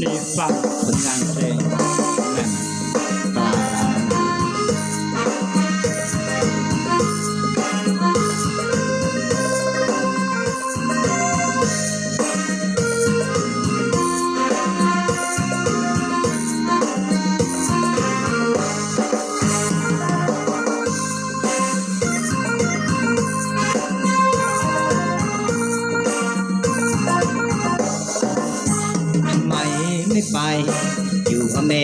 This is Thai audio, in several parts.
นี่ฟั เม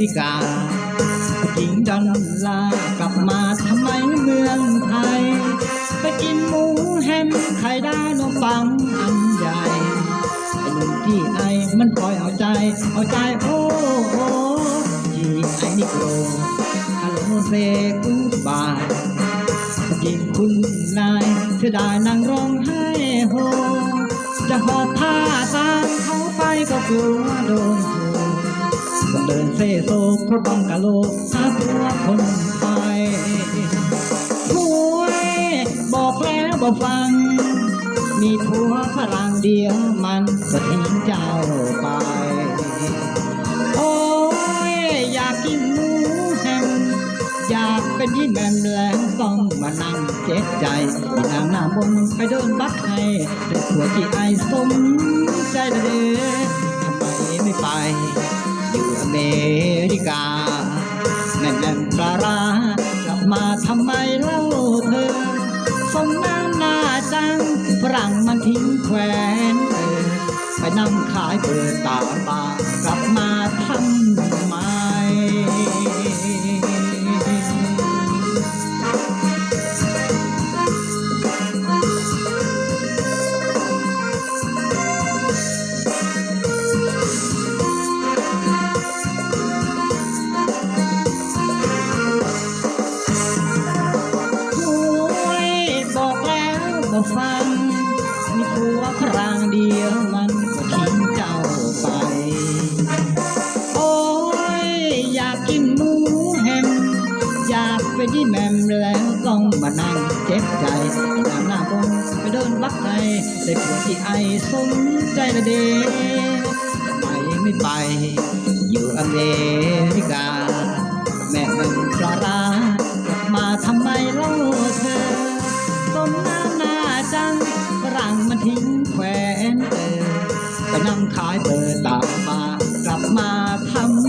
ริกาหญิงดอลลากลับมาทำไมเมืองไทย ไปกินหมูแฮมไข่ดาวนมปังอันใหญ่ไอ้หนุ่มที่ไอมันคอยเอาใจ เอาใจโอ้โอ้ที่ไอนิโกรฮัลโหลเซกูบายยิงคุณนายเธอได้นั่งร้องไห้โฮจะหอบผ้าตามเขาไปก็กลัวโดน ดินเซ่โซเพราะบังกะโลหาตัวคนไทยหวยบอกแล้วบอกฟัง มีผัวฝรั่งเดียวมันก็ทิ้งเจ้าไป โอ้ยอยากกินหมูแฮมอยากเป็นยี่แมมแล้วต้องมานั่งเจ็บใจอีนางหน้ามนไปเดินบักให้แต่ผัวที่ไอสมใจเด้อทำไมไม่ไป อยู่อเมริกาแม่แม่ปลาร้ากลับมาทำไมเล่าเธอสมน้ำหน้าจังฝรั่งมันทิ้งแควนเออไปนั่งขายเปิดตาบากลับมาทำ กฟังมีผัวฝรั่งเดียวมันก็ทิ้งเจ้าไป โอ้ยอยากกินหมูแฮมอยากไปที่แมมแล้วต้องมานั่งเจ็บใจนางหน้าบงไปเดินวัดไทยได้ผัวที่ไอสมใจละเดไมไม่ไป อยู่อเมริกา แม่มึงปลาร้ามาทำไมเล่าเธอสมน้ำหน้า จังฝรั่งมันทิ้งแขวนเออไปนั่งขายเปิดตามมากลับมาทำ